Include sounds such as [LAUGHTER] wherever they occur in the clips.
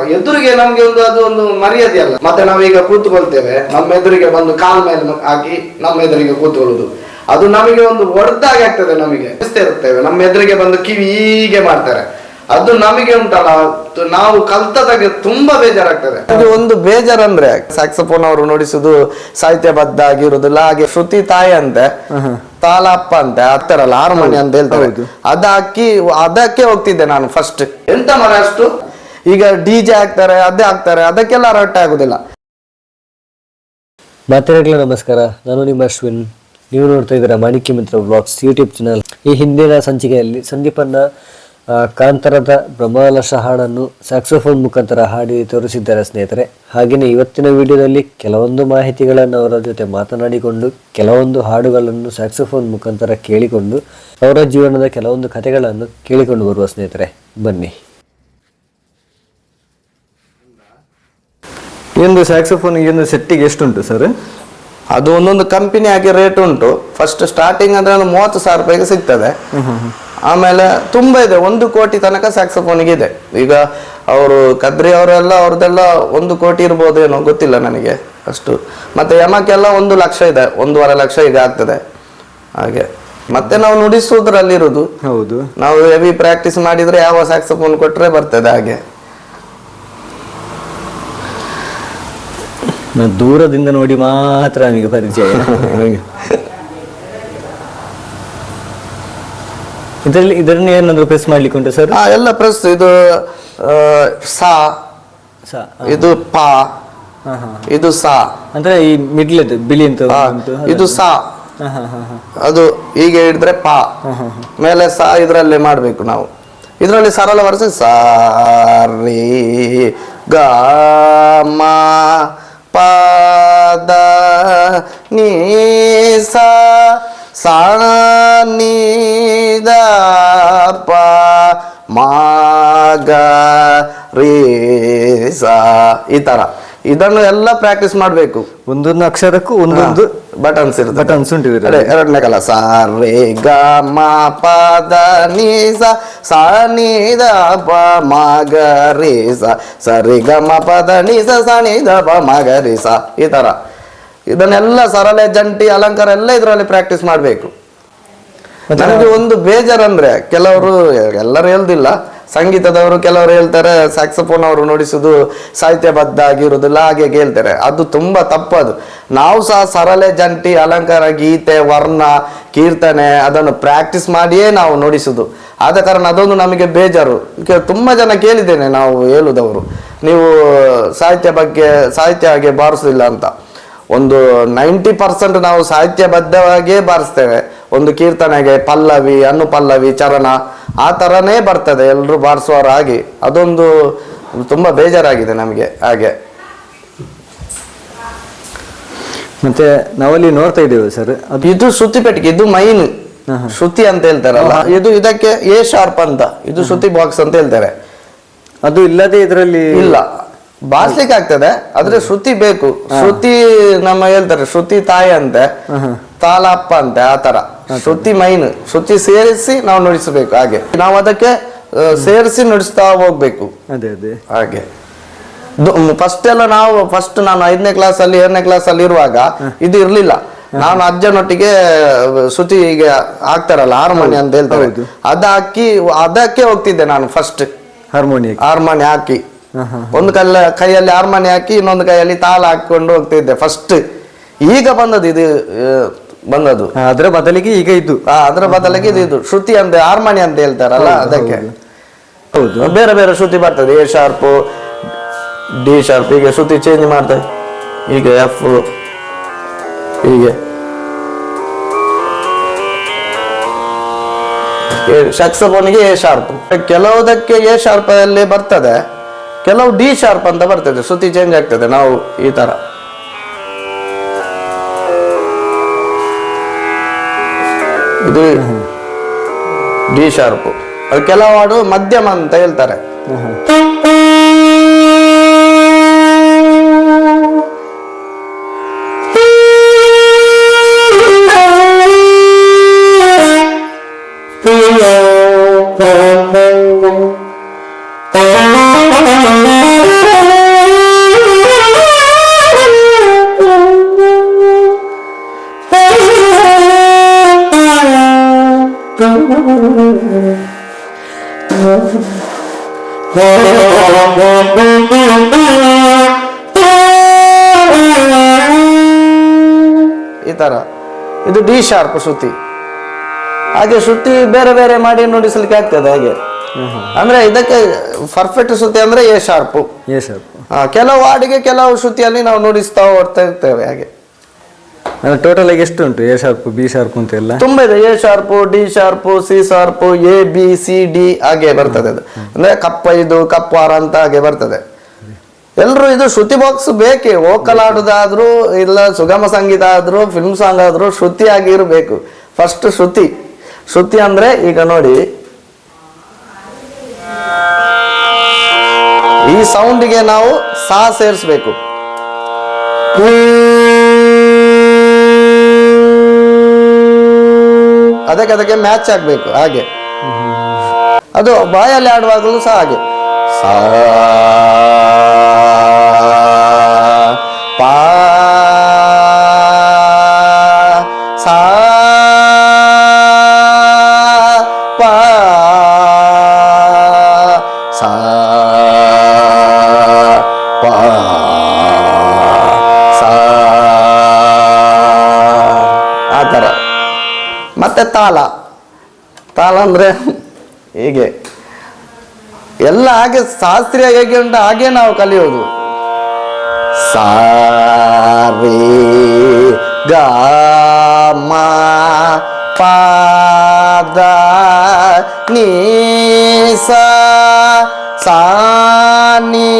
ಎದುರಿಗೆ ನಮ್ಗೆ ಒಂದು ಅದು ಒಂದು ಮರ್ಯಾದೆ ಅಲ್ಲ. ಮತ್ತೆ ನಾವೀಗ ಕೂತ್ಕೊಳ್ತೇವೆ. ನಮ್ಮ ಎದುರಿಗೆ ಬಂದು ಕಾಲ್ ಮೇಲೆ ಹಾಕಿ ನಮ್ಮ ಎದುರಿಗೆ ಕೂತ್ಕೊಳ್ಳುದು. ಅದು ನಮಗೆ ಒಂದು ಹೊಡೆದಾಗೆ ಆಗ್ತದೆ ನಮಗೆ. ಅನಿಸ್ತಾ ಇರ್ತೇವೆ ನಮ್ಮ ಎದುರಿಗೆ ಬಂದು ಕಿವಿ ಹೀಗೆ ಮಾಡ್ತಾರೆ. ಅದು ನಮಗೆ ಉಂಟಲ್ಲ ನಾವು ಕಲ್ತದಾಗ ತುಂಬಾ ಬೇಜಾರಾಗ್ತದೆ. ಅದು ಒಂದು ಬೇಜಾರಂದ್ರೆ ಸ್ಯಾಕ್ಸಫೋನ್ ಅವರು ನುಡಿಸುದು ಸಾಹಿತ್ಯಬದ್ಧ ಆಗಿರುದಿಲ್ಲ ಹಾಗೆ ಶ್ರುತಿ ತಾಯಿ ಅಂತೆ ತಾಲಪ್ಪ ಅಂತ ಆಗ್ತಾರಲ್ಲ ಹಾರ್ಮೋನಿ ಅಂತ ಹೇಳ್ತಾರೆ. ಅದಾಕಿ ಅದಕ್ಕೆ ಹೋಗ್ತಿದ್ದೆ ನಾನು ಫಸ್ಟ್ ಎಂತ ಮರ ಅಷ್ಟು? ಈಗ ಡಿ ಜೆ ಹಾಕ್ತಾರೆ ಅದೇ ಹಾಕ್ತಾರೆ ಅದಕ್ಕೆಲ್ಲ ರೊಟ್ಟೆ ಆಗುದಿಲ್ಲ. ಮಾತೆರೆಗಳ, ನಮಸ್ಕಾರ. ನಾನು ನಿಮ್ಮ ಅಶ್ವಿನ್. ನೀವು ನೋಡ್ತಾ ಇದ್ದೀರಾ ಮಾಣಿಕ್ಯ ಮಿತ್ರ ಬ್ಲಾಗ್ಸ್ ಯೂಟ್ಯೂಬ್ ಚಾನಲ್ ಈ ಹಿಂದಿನ ಸಂಚಿಕೆಯಲ್ಲಿ ಸಂದೀಪನ್ನ ಕಾಂತರದ ಬ್ರಹ್ಮಲಶ ಹಾಡನ್ನು ಸ್ಯಾಕ್ಸೋಫೋನ್ ಮುಖಾಂತರ ಹಾಡಿ ತೋರಿಸಿದ್ದಾರೆ ಸ್ನೇಹಿತರೆ. ಹಾಗೆಯೇ ಇವತ್ತಿನ ವಿಡಿಯೋದಲ್ಲಿ ಕೆಲವೊಂದು ಮಾಹಿತಿಗಳನ್ನು ಅವರ ಜೊತೆ ಮಾತನಾಡಿಕೊಂಡು, ಕೆಲವೊಂದು ಹಾಡುಗಳನ್ನು ಸ್ಯಾಕ್ಸೋಫೋನ್ ಮುಖಾಂತರ ಕೇಳಿಕೊಂಡು, ಅವರ ಜೀವನದ ಕೆಲವೊಂದು ಕಥೆಗಳನ್ನು ಕೇಳಿಕೊಂಡು ಬರುವ ಸ್ನೇಹಿತರೆ, ಬನ್ನಿ. ಒಂದು ಸ್ಯಾಕ್ಸೋಫೋನ್ ಈ ಒಂದು ಸೆಟ್ಟಿಗೆ ಎಷ್ಟುಂಟು ಸರ್ ಅದು ಒಂದೊಂದು ಕಂಪನಿ ಆಗಿ ರೇಟ್ ಉಂಟು. ಫಸ್ಟ್ ಸ್ಟಾರ್ಟಿಂಗ್ ಅಂದ್ರೆ ಒಂದು ಮೂವತ್ತು ಸಾವಿರ ರೂಪಾಯಿಗೆ ಸಿಗ್ತದೆ. ಆಮೇಲೆ ತುಂಬಾ ಇದೆ. ಒಂದು ಕೋಟಿ ತನಕ ಸ್ಯಾಕ್ಸೋಫೋನಿಗೆ ಇದೆ. ಈಗ ಅವರು ಕದ್ರಿ ಅವರೆಲ್ಲ ಅವ್ರದ್ದೆಲ್ಲ ಒಂದು ಕೋಟಿ ಇರ್ಬೋದೇನೋ ಗೊತ್ತಿಲ್ಲ ನನಗೆ ಅಷ್ಟು. ಮತ್ತೆ ಯಮಕ್ಕೆಲ್ಲ ಒಂದು ಲಕ್ಷ ಇದೆ. ಒಂದೂವರೆ ಲಕ್ಷ ಈಗ ಆಗ್ತದೆ. ಹಾಗೆ. ಮತ್ತೆ ನಾವು ನುಡಿಸುವುದ್ರಲ್ಲಿರುವುದು ಹೌದು. ನಾವು ಹೆವಿ ಪ್ರಾಕ್ಟೀಸ್ ಮಾಡಿದ್ರೆ ಯಾವ ಸ್ಯಾಕ್ಸೋಫೋನ್ ಕೊಟ್ಟರೆ ಬರ್ತದೆ ಹಾಗೆ. ನಾನು ದೂರದಿಂದ ನೋಡಿ ಮಾತ್ರ ನನಗೆ ಪರಿಚಯ ಇದರಲ್ಲಿ ಇದರನ್ನ ಏನಾದ್ರು ಪ್ರೆಸ್ ಮಾಡ್ಲಿಕ್ಕೆ ಉಂಟು ಸರ್ ಎಲ್ಲ ಪ್ರೆಸ್ ಇದು ಆ, ಸಾ ಇದು ಪಾ ಇದು ಸಾ. ಅಂದ್ರೆ ಈ ಮಿಡ್ಲ್ ಬಿಳಿ ಅಂತ ಇದು ಸಾ. ಅದು ಹೀಗೆ ಹಿಡಿದ್ರೆ ಪಾ. ಮೇಲೆ ಸಾ ಇದರಲ್ಲೇ ಮಾಡ್ಬೇಕು ನಾವು. ಇದರಲ್ಲಿ ಸರಳ ವರ್ಷ ಸಾರಿ ಗ ಮ ಪ ದ ನೀ ಸಾ ಸಾ ನೀ ದ ಪ ಮ ಗ ರೇ ಸಾ ಈ ತರ ಇದನ್ನು ಎಲ್ಲ ಪ್ರಾಕ್ಟೀಸ್ ಮಾಡಬೇಕು. ಒಂದೊಂದು ಅಕ್ಷರಕ್ಕೂ ಒಂದೊಂದು ಬಟನ್ಸ್ ಇರುತ್ತೆ ಬಟನ್ಸ್ ಉಂಟು. ಅದೇ ಎರಡನೇ ಕಲ ಸ ರೇ ಗ ಮ ಪ ದ ನೀ ಸ ಸ ನೀ ದ ಪ ಮ ಗ ರಿ ಸ ಸ ರಿ ಗ ಮ ಪ ದ ನೀ ಸ ಸ ನೀ ದ ಪ ಮ ಗ ರೀ ಸ ಈ ಥರ ಇದನ್ನೆಲ್ಲ ಸರಳೆ ಜಂಟಿ ಅಲಂಕಾರ ಎಲ್ಲ ಇದರಲ್ಲಿ ಪ್ರಾಕ್ಟೀಸ್ ಮಾಡಬೇಕು. ನನಗೆ ಒಂದು ಬೇಜಾರಂದ್ರೆ ಕೆಲವರು ಎಲ್ಲರೂ ಹೇಳ್ದಿಲ್ಲ ಸಂಗೀತದವರು ಕೆಲವರು ಹೇಳ್ತಾರೆ ಸ್ಯಾಕ್ಸಫೋನ್ ಅವರು ನುಡಿಸುದು ಸಾಹಿತ್ಯಬದ್ಧ ಆಗಿರುವುದಿಲ್ಲ ಹಾಗೆ ಹೇಳ್ತಾರೆ. ಅದು ತುಂಬಾ ತಪ್ಪದು ನಾವು ಸಹ ಸರಳೆ ಜಂಟಿ, ಅಲಂಕಾರ, ಗೀತೆ, ವರ್ಣ, ಕೀರ್ತನೆ ಅದನ್ನು ಪ್ರಾಕ್ಟೀಸ್ ಮಾಡಿಯೇ ನಾವು ನುಡಿಸುದು. ಆದ ಕಾರಣ ಅದೊಂದು ನಮಗೆ ಬೇಜಾರು. ತುಂಬ ಜನ ಕೇಳಿದ್ದೇನೆ ನಾವು ಹೇಳುದವರು. ನೀವು ಸಾಹಿತ್ಯ ಬಗ್ಗೆ, ಸಾಹಿತ್ಯ ಹಾಗೆ ಬಾರಿಸುದಿಲ್ಲ ಅಂತ. ಒಂದು ನೈಂಟಿ ಪರ್ಸೆಂಟ್ ನಾವು ಸಾಹಿತ್ಯಬದ್ಧವಾಗಿಯೇ ಬಾರಿಸ್ತೇವೆ. ಒಂದು ಕೀರ್ತನೆಗೆ ಪಲ್ಲವಿ ಅನ್ನು ಪಲ್ಲವಿ ಚರಣ ಆ ಥರನೇ ಬರ್ತದೆ. ಎಲ್ಲರೂ ಬಾರಿಸುವರಾಗಿ ಅದೊಂದು ತುಂಬ ಬೇಜಾರಾಗಿದೆ ನಮಗೆ ಹಾಗೆ. ಮತ್ತೆ ನಾವಲ್ಲಿ ನೋಡ್ತಾ ಇದ್ದೇವೆ ಸರ್. ಇದು ಶ್ರುತಿ ಪೆಟ್ಟಿಗೆ ಇದು ಮೈನ್ ಶ್ರುತಿ ಅಂತ ಹೇಳ್ತಾರಲ್ಲ ಇದು ಇದಕ್ಕೆ ಎ ಶಾರ್ಪ್ ಅಂತ ಇದು ಶ್ರುತಿ ಬಾಕ್ಸ್ ಅಂತ ಹೇಳ್ತಾರೆ. ಅದು ಇಲ್ಲದೆ ಇದರಲ್ಲಿ ಇಲ್ಲ. ಬಾರ್ಸ್ಲಿಕ್ಕೆ ಆಗ್ತದೆ ಆದ್ರೆ ಶ್ರುತಿ ಬೇಕು. ಶ್ರುತಿ ನಮ್ಮ ಹೇಳ್ತಾರೆ ಶ್ರುತಿ ತಾಯಿ ಅಂತೆ ತಾಲಪ್ಪ ಅಂತೆ ಆ ತರ. ಶ್ರುತಿ ಮೈನ್ ಶ್ರುತಿ ಸೇರಿಸಿ ನಾವು ನುಡಿಸಬೇಕು ಹಾಗೆ. ನಾವು ಅದಕ್ಕೆ ಸೇರಿಸಿ ನುಡಿಸ್ತಾ ಹೋಗ್ಬೇಕು. ಅದೇ ಅದೇ. ಹಾಗೆ. ಫಸ್ಟ್ ಎಲ್ಲ ನಾವು ಫಸ್ಟ್ ನಾನು ಐದನೇ ಕ್ಲಾಸ್ ಅಲ್ಲಿ ಏಳನೇ ಕ್ಲಾಸ್ ಅಲ್ಲಿ ಇರುವಾಗ ಇದು ಇರ್ಲಿಲ್ಲ. ನಾನು ಅಜ್ಜನೊಟ್ಟಿಗೆ ಶ್ರುತಿ ಈಗ ಹಾಕ್ತಾರಲ್ಲ ಹಾರ್ಮೋನಿ ಅಂತ ಹೇಳ್ತಾರೆ. ಅದ ಹಾಕಿ ಅದಕ್ಕೆ ಹೋಗ್ತಿದ್ದೆ ನಾನು ಫಸ್ಟ್ ಹಾರ್ಮೋನಿ ಹಾರ್ಮೋನಿ ಹಾಕಿ. ಒಂದು ಕಲ್ಲ ಕೈಯಲ್ಲಿ ಹಾರ್ಮೋನಿ ಹಾಕಿ ಇನ್ನೊಂದು ಕೈಯಲ್ಲಿ ತಾಳ ಹಾಕೊಂಡು ಹೋಗ್ತಿದ್ದೆ ಫಸ್ಟ್ ಈಗ ಬಂದದ್ದು ಇದು ಬಂದದ್ದು. ಅದರ ಬದಲಿಗೆ ಈಗ ಇದು. ಅದರ ಬದಲಿಗೆ ಇದು ಇದು. ಶ್ರುತಿ ಅಂತ ಹಾರ್ಮೋನಿ ಅಂತ ಹೇಳ್ತಾರಲ್ಲ ಅದಕ್ಕೆ. ಹೌದು. ಬೇರೆ ಬೇರೆ ಶ್ರುತಿ ಬರ್ತದೆ ಎ ಶಾರ್ಪ್ ಡಿ ಶಾರ್ಪ್ ಈಗ ಶ್ರುತಿ ಚೇಂಜ್ ಮಾಡ್ತದೆ ಈಗ ಎಫ್ ಹೀಗೆ. ಶಕ್ಸಪೋನಿಗೆ ಎ ಶಾರ್ಪ್. ಕೆಲವುದಕ್ಕೆ ಎ ಶಾರ್ಪ್ ಅಲ್ಲಿ ಬರ್ತದೆ ಕೆಲವು ಡಿ ಶಾರ್ಪ್ ಅಂತ ಬರ್ತದೆ ಶ್ರುತಿ ಚೇಂಜ್ ಆಗ್ತದೆ ನಾವು ಈ ತರ. ಇದು ಡಿ ಶಾರ್ಪ್. ಅದು ಕೆಲವು ಮಧ್ಯಮ ಅಂತ ಹೇಳ್ತಾರೆ. ಈ [LAUGHS] [LAUGHS] ಡಿ ಶಾರ್ಪ್ ಶ್ರುತಿ ಹಾಗೆ ಶ್ರುತಿ ಬೇರೆ ಬೇರೆ ಮಾಡಿ ನುಡಿಸಲಿಕ್ಕೆ ಆಗ್ತದೆ ಹಾಗೆ. ಅಂದ್ರೆ ಇದಕ್ಕೆ ಪರ್ಫೆಕ್ಟ್ ಶ್ರುತಿ ಅಂದ್ರೆ ಎ ಶಾರ್ಪು. A sharp. ಕೆಲವು ಹಾಡಿಗೆ ಕೆಲವು ಶ್ರುತಿಯಲ್ಲಿ ನಾವು ನುಡಿಸ್ತಾ ಹೋಗ್ತಾ ಇರ್ತೇವೆ ಹಾಗೆ. ಟೋಟಲ್ ಆಗಿ ಎಷ್ಟು ಉಂಟು ಎ ಶಾರ್ಪ್ ಬಿ ಶಾರ್ಪ್ ಅಂತ ಎಲ್ಲ? ತುಂಬಾ ಇದೆ A sharp D sharp C sharp A B C D ಹಾಗೆ ಬರ್ತದೆ ಅದು. ಅಂದ್ರೆ ಕಪ್ಪ ಇದು ಕಪ್ಪಾರ ಅಂತ ಹಾಗೆ ಬರ್ತದೆ. ಎಲ್ರು ಇದು ಶ್ರುತಿ ಬಾಕ್ಸ್ ಬೇಕೇ? ವೋಕಲ್ ಆಡುದಾದ್ರೂ ಇಲ್ಲ ಸುಗಮ ಸಂಗೀತ ಆದ್ರೂ ಫಿಲ್ಮ್ ಸಾಂಗ್ ಆದ್ರೂ ಶ್ರುತಿ ಆಗಿರಬೇಕು. ಫಸ್ಟ್ ಶ್ರುತಿ. ಶ್ರುತಿ ಅಂದ್ರೆ ಈಗ ನೋಡಿ. ಈ ಸೌಂಡಿಗೆ ನಾವು ಸಾ ಸೇರಿಸ್ಬೇಕು. ಅದಕ್ಕೆ ಅದಕ್ಕೆ ಮ್ಯಾಚ್ ಆಗ್ಬೇಕು ಹಾಗೆ. ಅದು ಬಾಯಲ್ಲಿ ಆಡುವಾಗಲೂ ಸಹ ಹಾಗೆ. ಸಾ. ಮತ್ತೆ ತಾಳ. ತಾಳ ಅಂದ್ರೆ ಹೀಗೆ. ಎಲ್ಲ ಹಾಗೆ ಶಾಸ್ತ್ರೀಯ ಹೇಗೆ ಉಂಟು ಹಾಗೆ ನಾವು ಕಲಿಯೋದು. ಸಾರಿ ಗ ಪಾದ ಸ ನೀ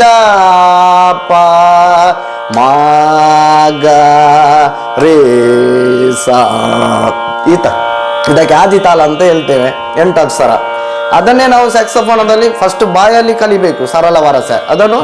ದ ಪ ಗ ರೇ ಸಾ. ಈತ. ಇದಕ್ಕೆ ಆದಿತಾಳ ಅಂತ ಹೇಳ್ತೇವೆ. ಎಂಟು ಅಕ್ಷರ ಅದನ್ನೇ ನಾವು ಸ್ಯಾಕ್ಸೋಫೋನದಲ್ಲಿ ಫಸ್ಟ್ ಬಾಯಲ್ಲಿ ಕಲಿಬೇಕು, ಸರಳ ವರಸೆ. ಅದನ್ನು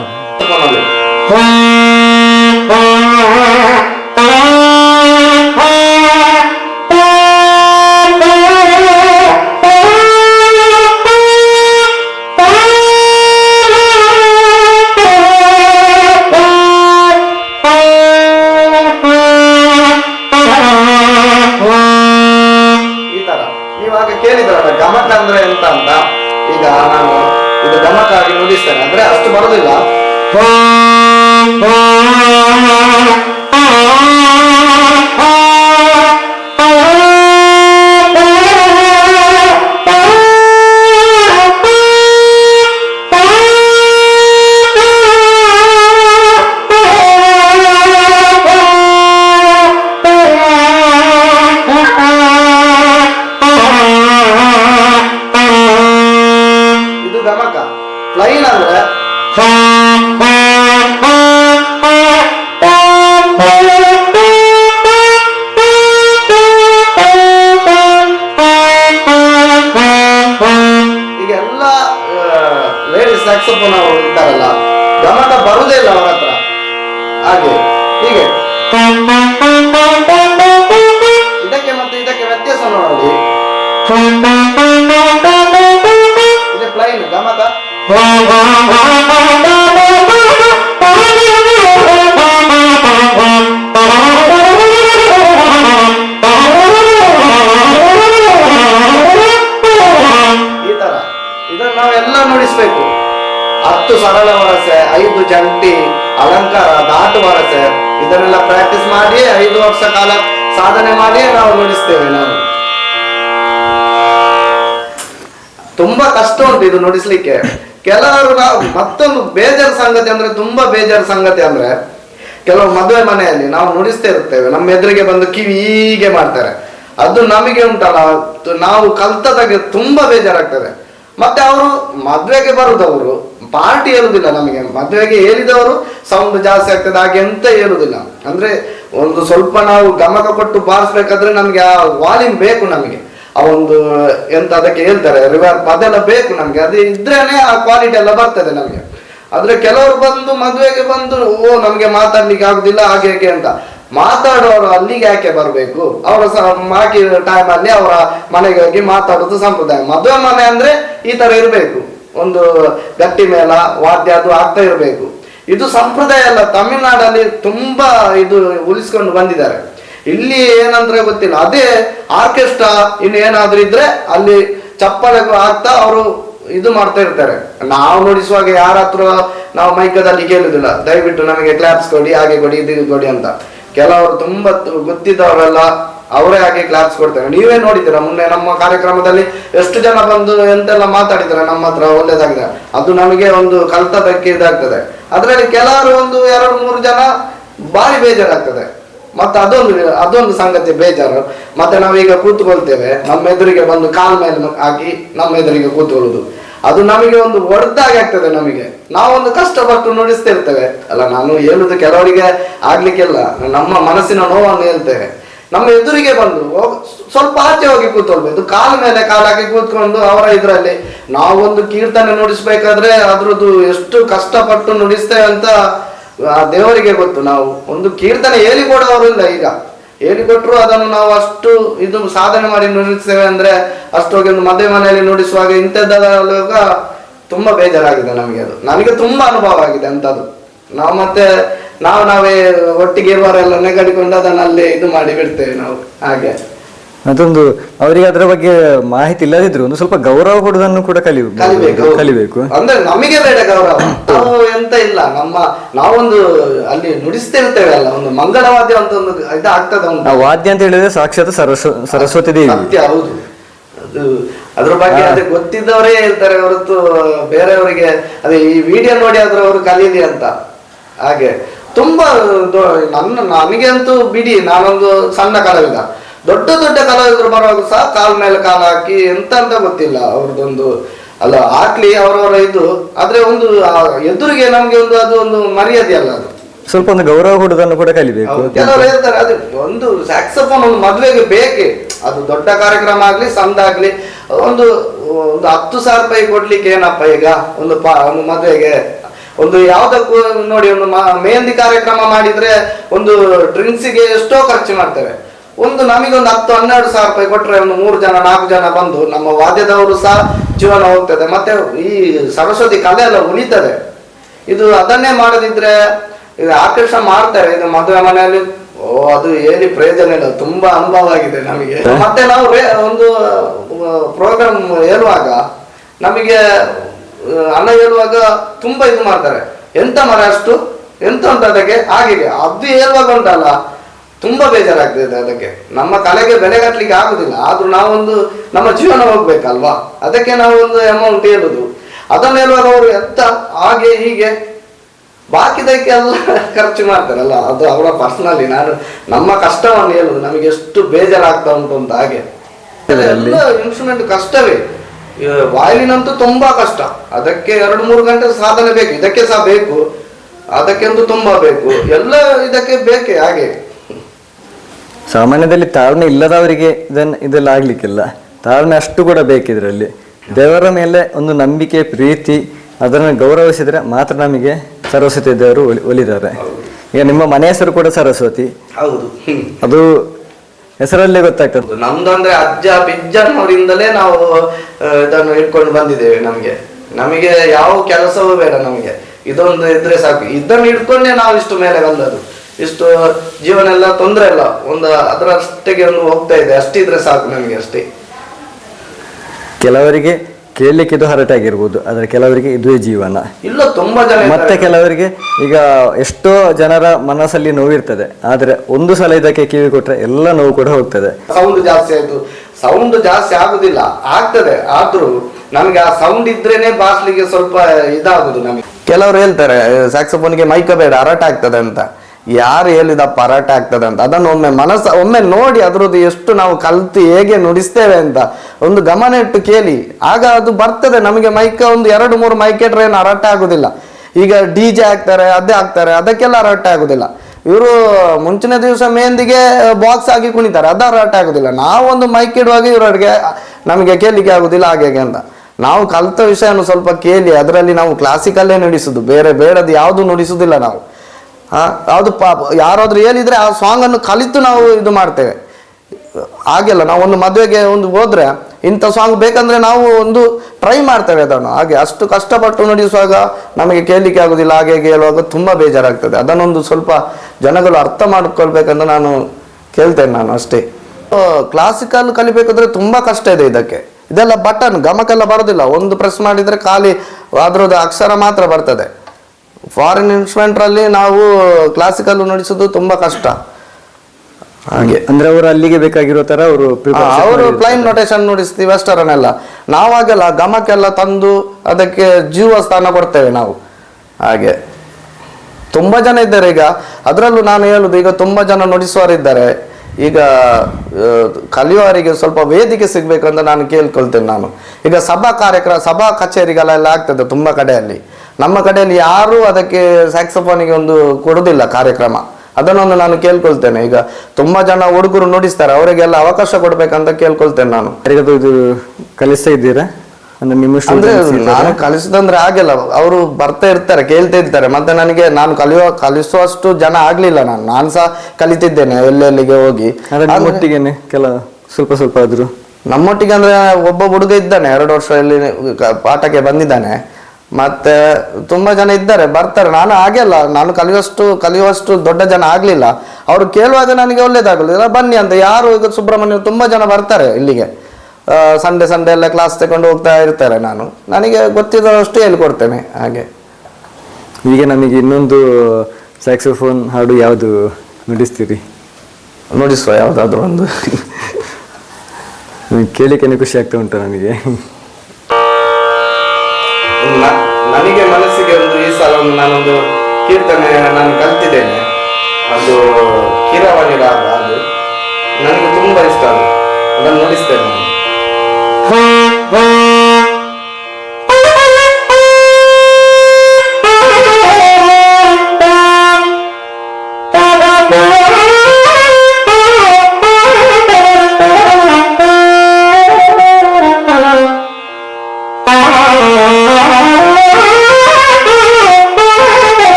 ಇದೆ ಪ್ಲೈನ್ ಗಮಕ ಈ ತರ. ಇದನ್ನ ನಾವೆಲ್ಲ ನೋಡಿಸ್ಬೇಕು. ಹತ್ತು ಸರಳ ವರಸೆ, ಐದು ಜಂಟಿ, ಅಲಂಕಾರ, ದಾಟು ವರಸೆ. ಇದನ್ನೆಲ್ಲ ಪ್ರಾಕ್ಟೀಸ್ ಮಾಡಿ ಐದು ವರ್ಷ ಕಾಲ ಸಾಧನೆ ಮಾಡಿಯೇ ನಾವು ನುಡಿಸ್ತೇವೆ ನಾವು. ತುಂಬಾ ಕಷ್ಟ ಉಂಟು ಇದು ನುಡಿಸ್ಲಿಕ್ಕೆ. ಕೆಲವರು ನಾವು ಮತ್ತೊಂದು ಬೇಜಾರು ಸಂಗತಿ ಅಂದ್ರೆ ತುಂಬಾ ಬೇಜಾರು ಸಂಗತಿ ಅಂದ್ರೆ ಕೆಲವು ಮದುವೆ ಮನೆಯಲ್ಲಿ ನಾವು ನುಡಿಸ್ತಾ ಇರ್ತೇವೆ ನಮ್ಮ ಎದುರಿಗೆ ಬಂದು ಕಿವಿ ಹೀಗೆ ಮಾಡ್ತಾರೆ. ಅದು ನಮಗೆ ಉಂಟಲ್ಲ ನಾವು ಕಲ್ತದಾಗೆ ತುಂಬಾ ಬೇಜಾರಾಗ್ತದೆ. ಮತ್ತೆ ಅವರು ಮದುವೆಗೆ ಬರುದವರು, ಪಾರ್ಟಿ ಹೇಳುದಿಲ್ಲ ನಮಗೆ. ಮದುವೆಗೆ ಹೇಳಿದವರು ಸೌಂಡ್ ಜಾಸ್ತಿ ಆಗ್ತದೆ, ಹಾಗೆ ಎಂತ ಹೇಳುದಿಲ್ಲ. ಅಂದ್ರೆ ಒಂದು ಸ್ವಲ್ಪ ನಾವು ಗಮಕ ಕೊಟ್ಟು ಬಾರಿಸ್ಬೇಕಾದ್ರೆ ನಮ್ಗೆ ಆ ವಾಲ್ಯೂಮ್ ಬೇಕು ನಮಗೆ. ಆ ಒಂದು ಎಂತ ಅದಕ್ಕೆ ಹೇಳ್ತಾರೆ ರಿವರ್ ಅದೆಲ್ಲ ಬೇಕು ನಮ್ಗೆ, ಅದು ಇದ್ರೇನೆ ಆ ಕ್ವಾಲಿಟಿ ಎಲ್ಲ ಬರ್ತದೆ ನಮ್ಗೆ. ಆದ್ರೆ ಕೆಲವರು ಬಂದು ಮದುವೆಗೆ ಬಂದು, ಓ, ನಮ್ಗೆ ಮಾತಾಡ್ಲಿಕ್ಕೆ ಆಗುದಿಲ್ಲ, ಹಾಗೆ, ಹೇಗೆ ಅಂತ. ಮಾತಾಡೋರು ಅಲ್ಲಿಗೆ ಯಾಕೆ ಬರಬೇಕು? ಅವರ ಮಾಕಿ ಟೈಮ್ ಅಲ್ಲಿ ಅವರ ಮನೆಗೆ ಹೋಗಿ ಮಾತಾಡೋದು ಸಂಪ್ರದಾಯ. ಮದುವೆ ಮನೆ ಅಂದ್ರೆ ಈ ತರ ಇರಬೇಕು. ಒಂದು ಗಟ್ಟಿ ಮೇಲ ವಾದ್ಯ ಅದು ಆಗ್ತಾ ಇರಬೇಕು. ಇದು ಸಂಪ್ರದಾಯ ಅಲ್ಲ, ತಮಿಳ್ನಾಡಲ್ಲಿ ತುಂಬಾ ಇದು ಉಳಿಸ್ಕೊಂಡು ಬಂದಿದ್ದಾರೆ. ಇಲ್ಲಿ ಏನಂದ್ರೆ ಗೊತ್ತಿಲ್ಲ. ಅದೇ ಆರ್ಕೆಸ್ಟ್ರಾ ಇನ್ನು ಏನಾದ್ರೂ ಇದ್ರೆ ಅಲ್ಲಿ ಚಪ್ಪಳೆ ಹಾಕ್ತಾ ಅವರು ಇದು ಮಾಡ್ತಾ ಇರ್ತಾರೆ. ನಾವು ನುಡಿಸುವಾಗ ಯಾರ ಹತ್ರ ನಾವು ಮೈಕದಲ್ಲಿ ಕೇಳುದಿಲ್ಲ. ದಯವಿಟ್ಟು ನಮಗೆ ಕ್ಲಾಪ್ಸ್ ಕೊಡಿ, ಹಾಗೆ ಕೊಡಿ, ಇದು ಕೊಡಿ ಅಂತ. ಕೆಲವರು ತುಂಬಾ ಗೊತ್ತಿದ್ದವರೆಲ್ಲ ಅವರೇ ಹಾಗೆ ಕ್ಲಾಪ್ಸ್ ಕೊಡ್ತಾರೆ. ನೀವೇ ನೋಡಿದ್ದೀರಾ ಮೊನ್ನೆ ನಮ್ಮ ಕಾರ್ಯಕ್ರಮದಲ್ಲಿ ಎಷ್ಟು ಜನ ಬಂದು ಎಂತೆಲ್ಲ ಮಾತಾಡಿದ್ದಾರೆ ನಮ್ಮ ಹತ್ರ ಒಳ್ಳೇದಾಗಿದೆ. ಅದು ನಮಗೆ ಒಂದು ಕಲ್ತದಕ್ಕೆ ಇದಾಗ್ತದೆ. ಅದರಲ್ಲಿ ಕೆಲವರು ಒಂದು ಎರಡು ಮೂರು ಜನ ಭಾರಿ ಬೇಜಾರಾಗ್ತದೆ. ಮತ್ತೆ ಅದೊಂದು ಅದೊಂದು ಸಂಗತಿ ಬೇಜಾರು. ಮತ್ತೆ ನಾವೀಗ ಕೂತ್ಕೊಳ್ತೇವೆ. ನಮ್ಮ ಎದುರಿಗೆ ಬಂದು ಕಾಲ್ ಮೇಲೆ ಹಾಕಿ ನಮ್ಮ ಎದುರಿಗೆ ಕೂತ್ಕೊಳ್ಳುದು ಅದು ನಮಗೆ ಒಂದು ಒಡ್ದಾಗಿ ಆಗ್ತದೆ ನಮಗೆ. ನಾವೊಂದು ಕಷ್ಟಪಟ್ಟು ನುಡಿಸ್ತಿರ್ತೇವೆ. ಅಲ್ಲ, ನಾನು ಹೇಳುದು ಕೆಲವರಿಗೆ ಆಗ್ಲಿಕ್ಕಿಲ್ಲ. ನಮ್ಮ ಮನಸ್ಸಿನ ನೋವನ್ನು ಹೇಳ್ತೇವೆ. ನಮ್ಮ ಎದುರಿಗೆ ಬಂದು ಸ್ವಲ್ಪ ಆಚೆ ಹೋಗಿ ಕೂತ್ಕೊಳ್ಬೇಕು. ಕಾಲ ಮೇಲೆ ಕಾಲಾಗಿ ಕೂತ್ಕೊಂಡು ಅವರ ಇದರಲ್ಲಿ ನಾವೊಂದು ಕೀರ್ತನೆ ನುಡಿಸ್ಬೇಕಾದ್ರೆ ಅದ್ರದ್ದು ಎಷ್ಟು ಕಷ್ಟಪಟ್ಟು ನುಡಿಸ್ತೇವೆ ಅಂತ ಆ ದೇವರಿಗೆ ಗೊತ್ತು. ನಾವು ಒಂದು ಕೀರ್ತನೆ ಹೇಳಿಕೊಡೋರು ಇಲ್ಲ ಈಗ. ಹೇಳಿಕೊಟ್ರು ಅದನ್ನು ನಾವು ಅಷ್ಟು ಇದು ಸಾಧನೆ ಮಾಡಿ ನುಡಿಸ್ತೇವೆ ಅಂದ್ರೆ ಅಷ್ಟು ಹೋಗಿ ಒಂದು ಮದುವೆ ಮನೆಯಲ್ಲಿ ನುಡಿಸುವಾಗ ಇಂಥದ್ದೆಲ್ಲ ತುಂಬಾ ಬೇಜಾರಾಗಿದೆ ನಮಗೆ ಅದು. ನನಗೆ ತುಂಬಾ ಅನುಭವ ಆಗಿದೆ ಅಂತದ್ದು ನಾವು ಮತ್ತೆ ನಾವು ನಾವೇ ಒಟ್ಟಿಗೆ ಇರುವವರೆಲ್ಲ ನೆಗಡಿಕೊಂಡು ಅದನ್ನ ಅಲ್ಲೇ ಇದು ಮಾಡಿ ಬಿಡ್ತೇವೆ ನಾವು. ಹಾಗೆ. ಅದೊಂದು ಅವರಿಗೆ ಅದರ ಬಗ್ಗೆ ಮಾಹಿತಿ ಇಲ್ಲದಿದ್ರು ಒಂದು ಸ್ವಲ್ಪ ಗೌರವ ಕೊಡುವುದನ್ನು ಕೂಡ ಕಲಿ ಕಲಿಬೇಕು. ಕಲಿಬೇಕು. ಅಂದ್ರೆ ನಮಗೆ ಬೇಡ ಗೌರವ. ನಾವು ಎಂತ ಇಲ್ಲ. ನಮ್ಮ ನಾವೊಂದು ಅಲ್ಲಿ ನುಡಿಸ್ತಿರ್ತೇವೆ ಅಲ್ಲ. ಒಂದು ಮಂಗಳವಾದ್ಯ ಅಂತ ಒಂದು ಇದು ಆಗ್ತದೆ ನಾವು ವಾದ್ಯ ಅಂತ ಹೇಳಿದ್ರೆ ಸಾಕ್ಷಾತ್ ಸರಸ್ವ ಸರಸ್ವತಿ ದೇವಿ. ಸತ್ಯ ಹೌದು. ಅದು ಅದ್ರ ಬಗ್ಗೆ ಅದೇ ಗೊತ್ತಿದ್ದವರೇ ಹೇಳ್ತಾರೆ ಹೊರತು ಬೇರೆಯವರಿಗೆ. ಅದೇ ಈ ವಿಡಿಯೋ ನೋಡಿ ಆದ್ರೆ ಅವರು ಕಲೀಲಿ ಅಂತ. ಹಾಗೆ. ತುಂಬಾ ನನ್ನ ನನಗೆ ಅಂತೂ ಬಿಡಿ. ನಾನೊಂದು ಸಣ್ಣ ಕಲಾವಿದ. ದೊಡ್ಡ ದೊಡ್ಡ ಕಲಾವಿದರು ಬರುವಾಗ ಸಹ ಕಾಲ್ ಮೇಲೆ ಕಾಲು ಹಾಕಿ ಎಂತ ಅಂತ ಗೊತ್ತಿಲ್ಲ. ಅವ್ರದ್ದೊಂದು ಅಲ್ಲ ಹಾಕ್ಲಿ ಅವರವರ ಇದು. ಆದ್ರೆ ಒಂದು ಎದುರಿಗೆ ನಮ್ಗೆ ಒಂದು ಅದು ಒಂದು ಮರ್ಯಾದೆ ಅಲ್ಲ ಅದು. ಸ್ವಲ್ಪ ಒಂದು ಗೌರವ ಕೊಡುವುದನ್ನು ಕೂಡ ಕಲಿಬೇಕು. ಕೆಲವರು ಹೇಳ್ತಾರೆ ಅದು ಒಂದು ಸ್ಯಾಕ್ಸಫೋನ್ ಒಂದು ಮದುವೆಗೆ ಬೇಕೇ. ಅದು ದೊಡ್ಡ ಕಾರ್ಯಕ್ರಮ ಆಗ್ಲಿ ಸಂದ ಆಗ್ಲಿ ಒಂದು ಒಂದು ಹತ್ತು ಸಾವಿರ ರೂಪಾಯಿ ಕೊಡ್ಲಿಕ್ಕೆ ಏನಪ್ಪ ಈಗ? ಒಂದು ಪಾ ಒಂದು ಮದುವೆಗೆ. ಒಂದು ಯಾವ್ದಕ್ಕೂ ನೋಡಿ ಒಂದು ಮೆಹಂದಿ ಕಾರ್ಯಕ್ರಮ ಮಾಡಿದ್ರೆ ಒಂದು ಡ್ರಿಂಕ್ಸಿಗೆ ಎಷ್ಟೋ ಖರ್ಚು ಮಾಡ್ತೇವೆ ಒಂದು ನಮಗೊಂದು ಹತ್ತು ಹನ್ನೆರಡು ಸಾವಿರ ರೂಪಾಯಿ ಕೊಟ್ಟರೆ ಒಂದು ಮೂರು ಜನ ನಾಲ್ಕು ಜನ ಬಂದು ನಮ್ಮ ವಾದ್ಯದವರು ಸಹ ಜೀವನ ಹೋಗ್ತದೆ. ಮತ್ತೆ ಈ ಸರಸ್ವತಿ ಕಲೆ ಎಲ್ಲ ಉಳಿತದೆ ಇದು ಅದನ್ನೇ ಮಾಡದಿದ್ರೆ ಇದು ಆಕರ್ಷಣೆ ಮಾಡ್ತಾರೆ. ಇದು ಮದುವೆ ಮನೆಯಲ್ಲಿ ಓ ಅದು ಏನು ಪ್ರಯೋಜನ ಇಲ್ಲ. ತುಂಬಾ ಅನುಭವ ಆಗಿದೆ ನಮಗೆ. ಮತ್ತೆ ನಾವು ಒಂದು ಪ್ರೋಗ್ರಾಮ್ ಹೇಳುವಾಗ ನಮಗೆ ಅನ್ನ ಹೇಳುವಾಗ ತುಂಬಾ ಇದು ಮಾಡ್ತಾರೆ. ಎಂತ ಮರ ಅಷ್ಟು? ಎಂತ ಉಂಟು ಅದಕ್ಕೆ? ಹಾಗೆ ಅದು ಹೇಳುವಾಗ ಉಂಟಲ್ಲ. ತುಂಬಾ ಬೇಜಾರಾಗ್ತದೆ ಅದಕ್ಕೆ. ನಮ್ಮ ಕಲೆಗೆ ಬೆಲೆ ಕಟ್ಟಲಿಕ್ಕೆ ಆಗುದಿಲ್ಲ ಆದ್ರೂ ನಾವೊಂದು ನಮ್ಮ ಜೀವನ ಹೋಗ್ಬೇಕಲ್ವಾ? ಅದಕ್ಕೆ ನಾವು ಒಂದು ಅಮೌಂಟ್ ಹೇಳುದು. ಅದನ್ನ ಹೇಳುವಾಗ ಅವರು ಎಂತ ಹಾಗೆ ಹೀಗೆ ಬಾಕಿದಕ್ಕೆ ಎಲ್ಲ [LAUGHS] ಖರ್ಚು ಮಾಡ್ತಾರಲ್ಲ ಅದು ಅವರ ಪರ್ಸನಲಿ ನಾನು ನಮ್ಮ ಕಷ್ಟವನ್ನು ಹೇಳುದು ನಮಗೆ ಎಷ್ಟು ಬೇಜಾರಾಗ್ತಾ ಉಂಟು ಅಂತ ಹಾಗೆ. ಎಲ್ಲ ಇನ್ಸ್ಟ್ರೂಮೆಂಟ್ ಕಷ್ಟವೇ. ವಾಯಲಿನಂತೂ ತುಂಬಾ ಕಷ್ಟ. ಅದಕ್ಕೆ ಎರಡು ಮೂರು ಗಂಟೆ ಸಾಧನೆ ಬೇಕು ಇದಕ್ಕೆ ಸಹ ಬೇಕು ಅದಕ್ಕೆಂದು ತುಂಬಾ ಬೇಕು ಎಲ್ಲ ಇದಕ್ಕೆ ಬೇಕೇ ಹಾಗೆ. ಸಾಮಾನ್ಯದಲ್ಲಿ ತಾಳ್ಮೆ ಇಲ್ಲದವರಿಗೆ ಇದನ್ನ ಇದೆಲ್ಲ ಆಗ್ಲಿಕ್ಕಿಲ್ಲ ತಾಳ್ಮೆ ಅಷ್ಟು ಕೂಡ ಬೇಕಿದ್ರಲ್ಲಿ. ದೇವರ ಮೇಲೆ ಒಂದು ನಂಬಿಕೆ ಪ್ರೀತಿ ಅದನ್ನು ಗೌರವಿಸಿದ್ರೆ ಮಾತ್ರ ನಮಗೆ ಸರಸ್ವತಿ ದೇವರು ಒಲಿ ಒಲಿದ್ದಾರೆ ಈಗ ನಿಮ್ಮ ಮನೆ ಹೆಸರು ಕೂಡ ಸರಸ್ವತಿ. ಹೌದು. ಅದು ಹೆಸರಲ್ಲೇ ಗೊತ್ತಾಗ್ತದೆ. ನಮ್ದು ಅಂದ್ರೆ ಅಜ್ಜ ಬಿಜ್ಜನವರಿಂದಲೇ ನಾವು ಇದನ್ನು ಇಟ್ಕೊಂಡು ಬಂದಿದ್ದೇವೆ ನಮಗೆ. ನಮಗೆ ಯಾವ ಕೆಲಸವೂ ಬೇಡ ನಮಗೆ. ಇದೊಂದು ಇದ್ರೆ ಸಾಕು. ಇದನ್ನು ಇಟ್ಕೊಂಡೇ ನಾವು ಇಷ್ಟು ಮೇಲೆ ಬಂದದ್ದು. ಇಷ್ಟು ಜೀವನ ಎಲ್ಲ ತೊಂದರೆ ಇಲ್ಲ. ಒಂದು ಅದರಷ್ಟಕ್ಕೆ ಒಂದು ಹೋಗ್ತಾ ಇದೆ. ಅಷ್ಟಿದ್ರೆ ಸಾಕು ನನಗೆ ಅಷ್ಟೇ. ಕೆಲವರಿಗೆ ಕೇಳಲಿಕ್ಕೆ ಇದು ಹರಟಾಗಿರ್ಬೋದು ಆದರೆ ಕೆಲವರಿಗೆ ಇದುವೇ ಜೀವನ. ಇಲ್ಲ ತುಂಬಾ ಜನ ಮತ್ತೆ ಕೆಲವರಿಗೆ ಈಗ ಎಷ್ಟೋ ಜನರ ಮನಸ್ಸಲ್ಲಿ ನೋವಿರ್ತದೆ ಆದರೆ ಒಂದು ಸಲ ಇದಕ್ಕೆ ಕಿವಿ ಕೊಟ್ಟರೆ ಎಲ್ಲ ನೋವು ಕೂಡ ಹೋಗ್ತದೆ. ಸೌಂಡ್ ಜಾಸ್ತಿ ಆಯ್ತು. ಸೌಂಡ್ ಜಾಸ್ತಿ ಆಗುದಿಲ್ಲ. ಆಗ್ತದೆ ಆದ್ರೂ ನಮ್ಗೆ ಆ ಸೌಂಡ್ ಇದ್ರೇನೆ ಬಾಸ್ಲಿಗೆ ಸ್ವಲ್ಪ ಇದಾಗುದು ನಮಗೆ. ಕೆಲವರು ಹೇಳ್ತಾರೆ ಸ್ಯಾಕ್ಸೋಫೋನ್ಗೆ ಮೈಕ ಬೇಡ ಹರಟ ಆಗ್ತದೆ ಅಂತ. ಯಾರು ಹೇಳಿದ ಪರಾಟ ಆಗ್ತದೆ ಅಂತ. ಅದನ್ನು ಒಮ್ಮೆ ಮನಸ್ಸ ಒಮ್ಮೆ ನೋಡಿ ಅದರದ್ದು ಎಷ್ಟು ನಾವು ಕಲ್ತು ಹೇಗೆ ನುಡಿಸ್ತೇವೆ ಅಂತ ಒಂದು ಗಮನ ಇಟ್ಟು ಕೇಳಿ. ಆಗ ಅದು ಬರ್ತದೆ. ನಮಗೆ ಮೈಕ ಒಂದು ಎರಡು, ಮೂರು ಮೈಕ್ ಇಟ್ರೆ ಏನು ಹರಟ ಆಗುದಿಲ್ಲ. ಈಗ ಡಿ ಜೆ ಹಾಕ್ತಾರೆ ಅದೇ ಹಾಕ್ತಾರೆ ಅದಕ್ಕೆಲ್ಲ ಹರಟ ಆಗುದಿಲ್ಲ. ಇವರು ಮುಂಚಿನ ದಿವಸ ಮೆಹಂದಿಗೆ ಬಾಕ್ಸ್ ಆಗಿ ಕುಣಿತಾರೆ. ಅದು ಹರಟ ಆಗುದಿಲ್ಲ. ನಾವೊಂದು ಮೈಕ್ ಇಡುವಾಗ ಇವರವ್ರಿಗೆ ನಮಗೆ ಕೇಳಲಿಕ್ಕೆ ಆಗುದಿಲ್ಲ ಹಾಗೆ ಅಂತ. ನಾವು ಕಲಿತ ವಿಷಯವನ್ನು ಸ್ವಲ್ಪ ಕೇಳಿ, ಅದರಲ್ಲಿ ನಾವು ಕ್ಲಾಸಿಕಲ್ಲೇ ನುಡಿಸುದು. ಬೇರೆ ಬೇಡದು ಯಾವುದು ನುಡಿಸುದಿಲ್ಲ ನಾವು. ಯಾವುದು ಪಾಪ ಯಾರಾದರೂ ಹೇಳಿದರೆ ಆ ಸಾಂಗನ್ನು ಕಲಿತು ನಾವು ಇದು ಮಾಡ್ತೇವೆ. ಹಾಗೆಲ್ಲ, ನಾವು ಒಂದು ಮದುವೆಗೆ ಒಂದು ಹೋದರೆ ಇಂಥ ಸಾಂಗ್ ಬೇಕಂದರೆ ನಾವು ಒಂದು ಟ್ರೈ ಮಾಡ್ತೇವೆ ಅದನ್ನು. ಹಾಗೆ ಅಷ್ಟು ಕಷ್ಟಪಟ್ಟು ನುಡಿಸುವಾಗ ನಮಗೆ ಕೇಳಲಿಕ್ಕೆ ಆಗೋದಿಲ್ಲ, ಹಾಗೆ ಕೇಳುವಾಗ ಹೇಳುವಾಗ ತುಂಬಾ ಬೇಜಾರಾಗ್ತದೆ. ಅದನ್ನೊಂದು ಸ್ವಲ್ಪ ಜನಗಳು ಅರ್ಥ ಮಾಡ್ಕೊಳ್ಬೇಕಂತ ನಾನು ಕೇಳ್ತೇನೆ ನಾನು ಅಷ್ಟೇ. ಕ್ಲಾಸಿಕಲ್ ಕಲಿಬೇಕಂದ್ರೆ ತುಂಬ ಕಷ್ಟ ಇದೆ ಇದಕ್ಕೆ. ಇದೆಲ್ಲ ಬಟನ್ ಗಮಕೆಲ್ಲ ಬರೋದಿಲ್ಲ. ಒಂದು ಪ್ರೆಸ್ ಮಾಡಿದರೆ ಖಾಲಿ, ಅದ್ರದ್ದು ಅಕ್ಷರ ಮಾತ್ರ ಬರ್ತದೆ. ಫಾರಿನ್ ಇನ್ಸ್ಟ್ರೂಮೆಂಟ್ರಲ್ಲಿ ನಾವು ಕ್ಲಾಸಿಕಲ್ ನುಡಿಸೋದು ತುಂಬ ಕಷ್ಟ. ಹಾಗೆ. ಅಂದ್ರೆ ಅವರು ಅಲ್ಲಿಗೆ ಬೇಕಾಗಿರೋ ತರ ಅವರು ಅವರು ಪ್ಲೈನ್ ನೋಟೇಶನ್ ನುಡಿಸ್ತೀವಿ ಅಷ್ಟರನ್ನೆಲ್ಲ. ಎಲ್ಲ ನಾವಾಗೆಲ್ಲ ಗಮಕ್ಕೆಲ್ಲ ತಂದು ಅದಕ್ಕೆ ಜೀವ ಸ್ಥಾನ ಕೊಡ್ತೇವೆ ನಾವು. ಹಾಗೆ. ತುಂಬಾ ಜನ ಇದ್ದಾರೆ ಈಗ. ಅದರಲ್ಲೂ ನಾನು ಹೇಳುದು ಈಗ ತುಂಬಾ ಜನ ನುಡಿಸುವವರಿದ್ದಾರೆ ಈಗ ಕಲಿಯುವವರಿಗೆ ಸ್ವಲ್ಪ ವೇದಿಕೆ ಸಿಗ್ಬೇಕಂತ ನಾನು ಕೇಳ್ಕೊಳ್ತೇನೆ ನಾನು. ಈಗ ಸಭಾ ಕಾರ್ಯಕ್ರಮ ಸಭಾ ಕಚೇರಿಗಳೆಲ್ಲ ಆಗ್ತದೆ ತುಂಬಾ ಕಡೆಯಲ್ಲಿ. ನಮ್ಮ ಕಡೆಯಲ್ಲಿ ಯಾರೂ ಅದಕ್ಕೆ ಸ್ಯಾಕ್ಸಫೋನಿಗೆ ಒಂದು ಕೊಡೋದಿಲ್ಲ ಕಾರ್ಯಕ್ರಮ. ಅದನ್ನೊಂದು ನಾನು ಕೇಳ್ಕೊಳ್ತೇನೆ. ಈಗ ತುಂಬಾ ಜನ ಹುಡುಗರು ನುಡಿಸ್ತಾರೆ ಅವರಿಗೆಲ್ಲ ಅವಕಾಶ ಕೊಡ್ಬೇಕಂತ ಕೇಳ್ಕೊಳ್ತೇನೆ ನಾನು. ಯಾರಿಗಾದ್ರು ಇದು ಕಲಿಸ್ತಾ ಇದ್ದೀರಾ? ಅಂದ್ರೆ ನಿಮ್ಮ ಅಂದ್ರೆ ನಾನು ಕಲಿಸಿದಂದ್ರೆ ಆಗಿಲ್ಲ. ಅವರು ಬರ್ತಾ ಇರ್ತಾರೆ ಕೇಳ್ತಾ ಇರ್ತಾರೆ. ಮತ್ತೆ ನನಗೆ ನಾನು ಕಲಿಯುವ ಕಲಿಸುವಷ್ಟು ಜನ ಆಗ್ಲಿಲ್ಲ ನಾನು. ನಾನು ಸಹ ಕಲಿತಿದ್ದೇನೆ ಎಲ್ಲೆಲ್ಲಿಗೆ ಹೋಗಿ. ಒಟ್ಟಿಗೆನೆ ಕೆಲ ಸ್ವಲ್ಪ ಸ್ವಲ್ಪ ಆದ್ರು? ನಮ್ಮೊಟ್ಟಿಗೆ ಅಂದ್ರೆ ಒಬ್ಬ ಹುಡುಗ ಇದ್ದಾನೆ ಎರಡು ವರ್ಷ ಇಲ್ಲಿ ಪಾಠಕ್ಕೆ ಬಂದಿದ್ದಾನೆ. ಮತ್ತೆ ತುಂಬಾ ಜನ ಇದ್ದಾರೆ ಬರ್ತಾರೆ. ನಾನು ಹಾಗೆ ಅಲ್ಲ ನಾನು ಕಲಿಯುವಷ್ಟು ಕಲಿಯುವಷ್ಟು ದೊಡ್ಡ ಜನ ಆಗ್ಲಿಲ್ಲ. ಅವರು ಕೇಳುವಾಗ ನನಗೆ ಒಳ್ಳೇದಾಗಲಿಲ್ಲ ಬನ್ನಿ ಅಂತ. ಯಾರು ಈಗ ಸುಬ್ರಹ್ಮಣ್ಯ ತುಂಬಾ ಜನ ಬರ್ತಾರೆ ಇಲ್ಲಿಗೆ. ಸಂಡೇ ಸಂಡೇ ಎಲ್ಲ ಕ್ಲಾಸ್ ತಗೊಂಡು ಹೋಗ್ತಾ ಇರ್ತಾರೆ ನಾನು. ನನಗೆ ಗೊತ್ತಿದ್ದಷ್ಟು ಹೇಳ್ಕೊಡ್ತೇನೆ ಹಾಗೆ. ಈಗ ನಮಗೆ ಇನ್ನೊಂದು ಸ್ಯಾಕ್ಸೋಫೋನ್ ಹಾಡು ಯಾವುದು ನುಡಿಸ್ತೀರಿ? ನುಡಿಸುವ ಯಾವುದಾದ್ರೂ ಒಂದು. ಕೇಳಿಕೆನೆ ಖುಷಿ ಆಗ್ತಾ ಉಂಟು ನನಗೆ ನನಗೆ ಮನಸ್ಸಿಗೆ ಒಂದು ಈ ಸಲ ಒಂದು ನಾನೊಂದು ಕೀರ್ತನೆ ನಾನು ಕಲ್ತಿದ್ದೇನೆ. ಅದು ಕಿರವಾಣಿ ರಾಗ ಅದು. ನನಗೆ ತುಂಬಾ ಇಷ್ಟ ಅದು. ಅದನ್ನು ನುಡಿಸ್ತೇನೆ ನಾನು.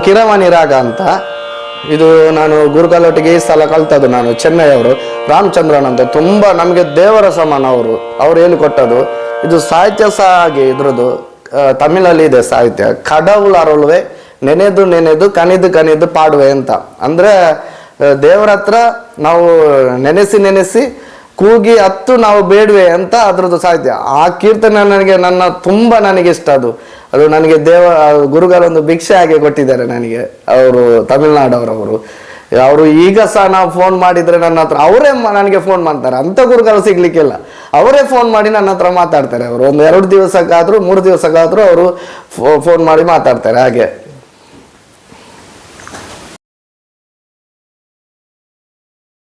ಇದು ಕಿರವಾಣಿ ರಾಗ ಅಂತ. ಇದು ನಾನು ಗುರುಕಲ್ಲೊಟ್ಟಿಗೆ ಈ ಸಲ ಕಲ್ತದ್ದು ನಾನು ಚೆನ್ನೈಯವರು ರಾಮಚಂದ್ರನ್ ಅಂತ ತುಂಬ ನಮಗೆ ದೇವರ ಸಮಾನ ಅವರು. ಅವ್ರು ಹೇಳಿಕೊಟ್ಟದು ಇದು ಸಾಹಿತ್ಯ ಸಹ ಹಾಗೆ ಇದ್ರದ್ದು. ತಮಿಳಲ್ಲಿ ಇದೆ ಸಾಹಿತ್ಯ. ಕಡವುಳ ಅರಳುವೆ, ನೆನೆದು ನೆನೆದು ಕಣಿದು ಕಣಿದು ಪಾಡುವೆ ಅಂತ. ಅಂದರೆ ದೇವರ ಹತ್ರ ನಾವು ನೆನೆಸಿ ನೆನೆಸಿ ಕೂಗಿ ಹತ್ತು ನಾವು ಬೇಡುವೆ ಅಂತ ಅದ್ರದ್ದು ಸಾಹಿತ್ಯ. ಆ ಕೀರ್ತನೆ ನನಗೆ ನನ್ನ ತುಂಬ ನನಗೆ ಇಷ್ಟ ಅದು. ಅದು ನನಗೆ ದೇವ ಗುರುಗಳೊಂದು ಭಿಕ್ಷೆ ಹಾಗೆ ಕೊಟ್ಟಿದ್ದಾರೆ ನನಗೆ, ಅವರು ತಮಿಳ್ನಾಡವರವರು. ಅವರು ಈಗ ಸಹ ನಾವು ಫೋನ್ ಮಾಡಿದರೆ ನನ್ನ ಹತ್ರ, ಅವರೇ ನನಗೆ ಫೋನ್ ಮಾಡ್ತಾರೆ. ಅಂತ ಗುರುಗಳು ಸಿಗ್ಲಿಕ್ಕಿಲ್ಲ. ಅವರೇ ಫೋನ್ ಮಾಡಿ ನನ್ನ ಹತ್ರ ಮಾತಾಡ್ತಾರೆ ಅವರು. ಒಂದು ಎರಡು ದಿವಸಕ್ಕಾದರೂ, ಮೂರು ದಿವಸಕ್ಕಾದರೂ ಅವರು ಫೋನ್ ಮಾಡಿ ಮಾತಾಡ್ತಾರೆ ಹಾಗೆ.